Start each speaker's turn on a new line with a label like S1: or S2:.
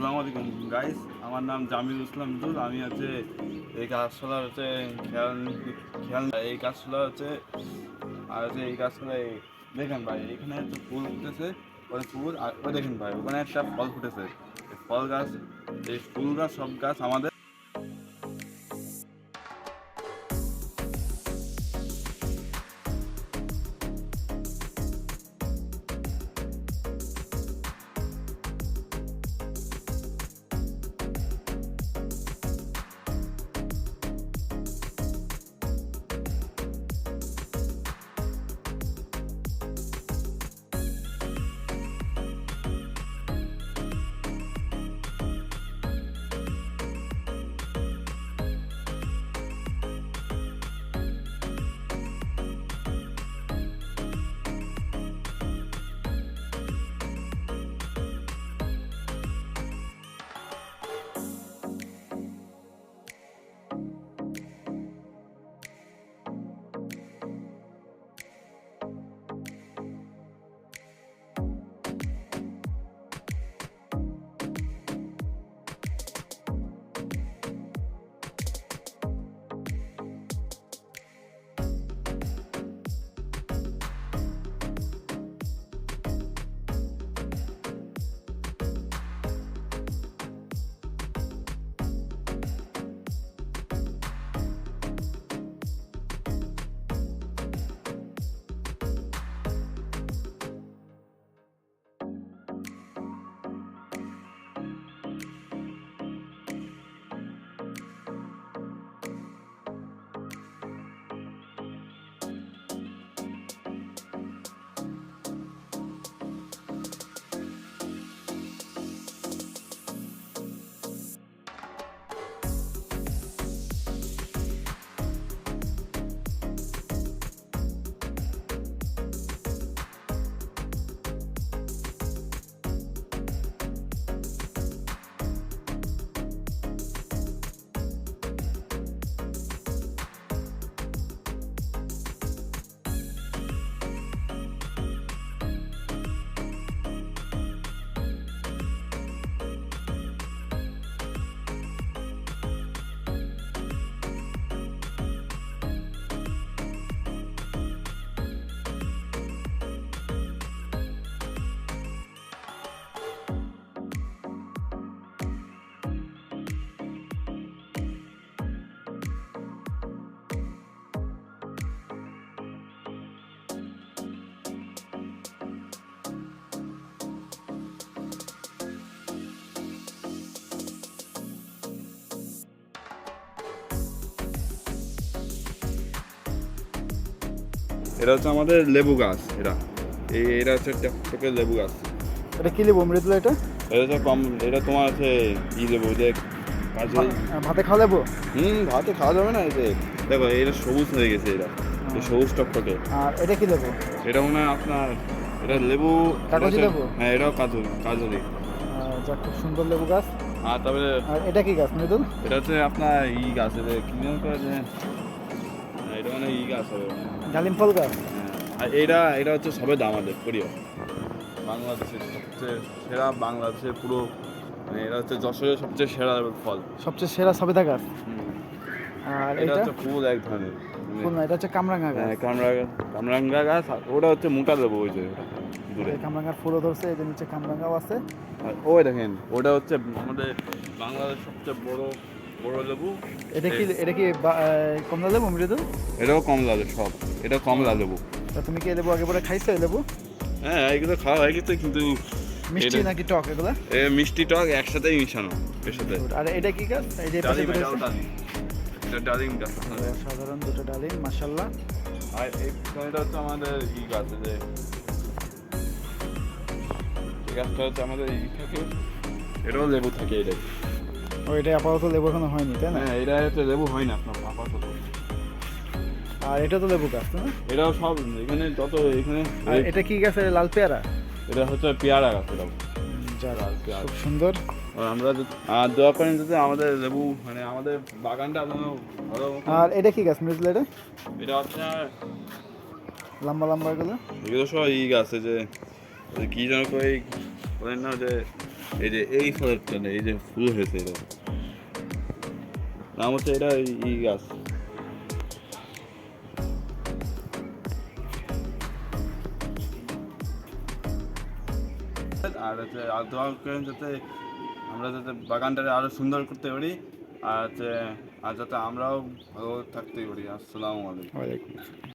S1: আসসালামু আলাইকুম গাইস আমার নাম জামিল ইসলাম দুল আমি হচ্ছে এই গাছপালা হচ্ছে খেয়াল এই গাছপালা হচ্ছে, আর হচ্ছে এই গাছপালা দেখেন ভাই, এখানে একটা ফুল ফুটেছে, ওই ফুল, আর ওই দেখেন ভাই, ওখানে একটা ফল ফুটেছে। ফল গাছ, এই ফুল গাছ, সব গাছ আমাদের এটা হচ্ছে আমাদের লেবু গাছ এটা। এই এটা হচ্ছে টকটকে লেবু গাছ।
S2: এটা কি লেবু? মৃদুলা এটা
S1: এটা হচ্ছে কম এটা তোমার আছে ই লেবু? যে
S2: ভা- ভাতে খাওয়া লেবু?
S1: হুম ভাতে খাওয়া যাবে না এই যে দেখো এটা সবুজ হয়ে গেছে এটা। এই সবুজ টকটকে।
S2: আর এটা কি লেবু?
S1: এটা মনে হয় আপনার এটা লেবু
S2: কাগজি লেবু?
S1: হ্যাঁ এটাও কাজলি
S2: আহ, যাক খুব সুন্দর লেবু গাছ।
S1: আর তারপরে
S2: আর এটা কি গাছ মৃদুল?
S1: এটা হচ্ছে আপনার ই গাছ এটা কি নাম করে যে হ্যাঁ, এটা মানে ই গাছ হবে
S2: ডালিম ফল গাছ?
S1: হ্যাঁ, আর এটা এটা হচ্ছে সবেদা আমাদের প্রিয়। বাংলাদেশের সবচেয়ে সেরা বাংলাদেশের পুরো মানে এটা হচ্ছে যশোরের সবচেয়ে সেরা ফল।
S2: সবচেয়ে সেরা সবেদা গাছ? আর
S1: এটা হচ্ছে ফুল এক ধরনের। মানে-
S2: ফুল না এটা হচ্ছে কামরাঙ্গা গাছ।
S1: হ্যাঁ কামরা কামরাঙ্গা গাছ ওটা হচ্ছে মোটা লেবু ওই যে দূরে।
S2: কামরাঙ্গার ফুলও ধরছে যে নিচে কামরাঙ্গাও আছে।
S1: ওই দেখেন ওটা হচ্ছে আমাদের বাংলাদেশ সবচেয়ে বড় বড় লেবু?
S2: এটা কি এটা কি কমলা লেবু মৃদুল
S1: এটাও কমলা লেবু সব। এটা কমলা লেবু।
S2: তা তুমি কি লেবু আগে পরে খাইছো লেবু?
S1: হ্যাঁ এগুলো খাওয়া হয়ে গেছে কিন্তু
S2: মিষ্টি নাকি টক এগুলা?
S1: এ মিষ্টি টক একসাথেই মিশানো এর সাথে
S2: আর এটা কি গাছ? এই যে পাশে
S1: ডালিম। ডালিম। এটা ডালিম গাছ।
S2: সাধারণ দুটো ডালিম মাশাল্লাহ
S1: আর এই এটা হচ্ছে আমাদের ই গাছ যে এই গাছটা হচ্ছে আমাদের ই থাকে। এটাও লেবু থাকে এটা
S2: ও এটা আপাতত লেবু এখনও হয়নি তাই না
S1: এটা হচ্ছে লেবু হয় না আপনার আপাতত
S2: আর এটা তো লেবু গাছ না
S1: এটাও সব এখানে যত এখানে
S2: আর এটা কি গাছ লাল পেয়ারা?
S1: এটা হচ্ছে পেয়ারা গাছ পেয়ারা।
S2: খুব সুন্দর।
S1: আর আমরা আর দোয়া করেন যদি আমাদের লেবু মানে আমাদের বাগানটা ভালো
S2: আর এটা কি গাছ মৃদুল এটা?
S1: এটা হচ্ছে
S2: লম্বা লম্বা গুলো
S1: এগুলো সব ই গাছ এই যে কি যেন কই বলেন না যে এই যে এই ফলেরটা না এই যে ফুল হয়েছে এটা। নাম হচ্ছে এটা ই গাছ আর হচ্ছে আর দোয়া করেন যাতে আমরা যাতে বাগানটাকে আরও সুন্দর করতে পারি আর হচ্ছে আর যাতে আমরাও ভালো থাকতে পারি। আসসালামু আলাইকুম।